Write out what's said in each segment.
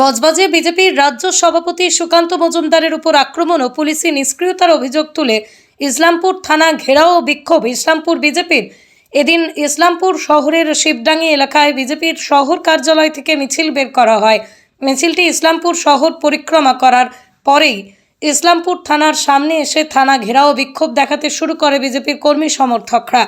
বজবজে বিজেপির রাজ্য সভাপতি সুকান্ত মজুমদারের উপর আক্রমণ ও পুলিশি নিষ্ক্রিয়তার অভিযোগ তুলে ইসলামপুর থানা ঘেরাও বিক্ষোভ। ইসলামপুর বিজেপির এদিন ইসলামপুর শহরের শিবডাঙ্গি এলাকায় বিজেপির শহর কার্যালয় থেকে মিছিল বের করা হয়। মিছিলটি ইসলামপুর শহর পরিক্রমা করার পরেই ইসলামপুর থানার সামনে এসে থানা ঘেরাও বিক্ষোভ দেখাতে শুরু করে বিজেপির কর্মী সমর্থকরা।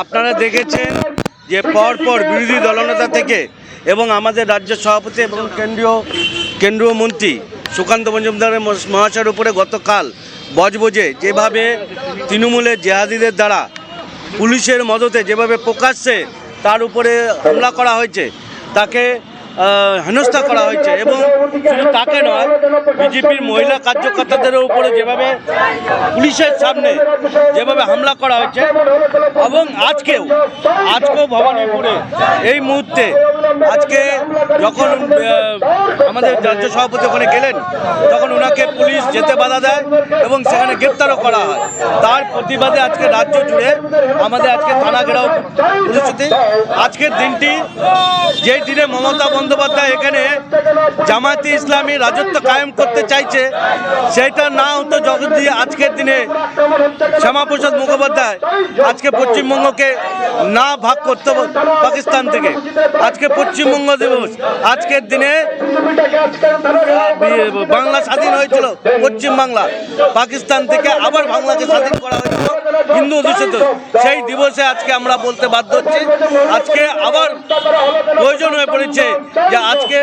আপনারা দেখেছেন যে পরপর বিরোধী দলনেতা থেকে এবং আমাদের রাজ্য সভাপতি এবং কেন্দ্রীয় কেন্দ্রীয় মন্ত্রী সুকান্ত মজুমদারের মহাশয়ের উপরে গতকাল বজবজে যেভাবে তৃণমূলের জেহাদিদের দ্বারা পুলিশের মদতে যেভাবে প্রকাশ্যে তার উপরে হামলা করা হয়েছে, তাকে হেনস্থা করা হয়েছে এবং শুধু তাকে নয়, বিজেপির মহিলা কার্যকর্তাদের উপরে যেভাবে পুলিশের সামনে যেভাবে হামলা করা হয়েছে এবং আজকেও আজকেও ভবানীপুরে এই মুহূর্তে আজকে যখন আমাদের রাজ্য সভাপতি ওখানে গেলেন, তখন ওনাকে পুলিশ যেতে বাধা দেয় এবং সেখানে গ্রেপ্তারও করা হয়। তার প্রতিবাদে আজকে রাজ্য জুড়ে আমাদের আজকে থানা ঘেরাও পরিস্থিতি আজকের দিনটি, যেই দিনে মমতা বন্দ্যোপাধ্যায় এখানে জামায়াতে ইসলামী রাজত্ব কায়েম করতে চাইছে সেটা না হতো যদি আজকের দিনে শ্যামাপ্রসাদ মুখোপাধ্যায় আজকে পশ্চিমবঙ্গকে না ভাগ করতে পাকিস্তান থেকে। আজকে পশ্চিমবঙ্গ দিবস, আজকের দিনে বাংলা স্বাধীন হয়েছিল পশ্চিম বাংলা। পাকিস্তান থেকে আবার বাংলাকে স্বাধীন করা হয়েছিল। হিন্দু অধ্যুষিত সেই দিবসে আজকে আমরা বলতে বাধ্য হচ্ছি আজকে আবার প্রয়োজন হয়ে পড়েছে যে আজকে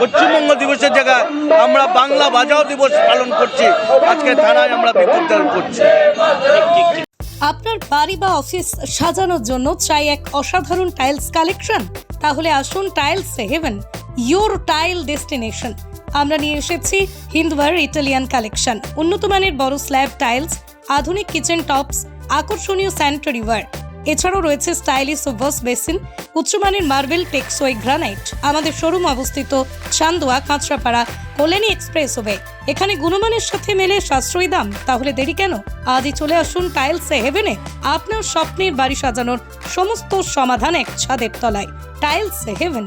পশ্চিমবঙ্গ দিবসের জায়গায় আমরা বাংলা বাজাও দিবস পালন করছি। আজকে থানায় আমরা বিক্ষোভ করছি। আপনার বাড়ি বা অফিস সাজানোর জন্য চাই এক অসাধারণ টাইলস কালেকশন তাহলে আসুন tiles heaven your tile destination আমরা নিয়ে এসেছি হিন্দওয়ার ইটালিয়ান কালেকশন। উন্নত মানের বড় স্ল্যাব টাইলস, আধুনিক কিচেন টপস, আকর্ষণীয় স্যানিটারি ওয়ার। এছাড়াও রয়েছে স্টাইলিশ ওভাস বেসিন, উচ্চমানের মার্বেল টেক্সোই গ্রানাইট। আমাদের শোরুম অবস্থিত চান্দোয়া, কাঁচরাপাড়া, কল্যাণী এক্সপ্রেস ওয়ে এখানে গুণমানের সাথে মেলে সাশ্রয়ী দাম। তাহলে দেরি কেন? আজই চলে আসুন টাইলস হেভেনে আপনার স্বপ্নের বাড়ি সাজানোর সমস্ত সমাধান এক ছাদের তলায়। Tiles heaven.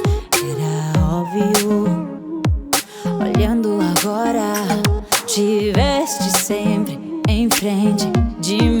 Óbvio. Olhando agora, tiveste sempre em frente de mim.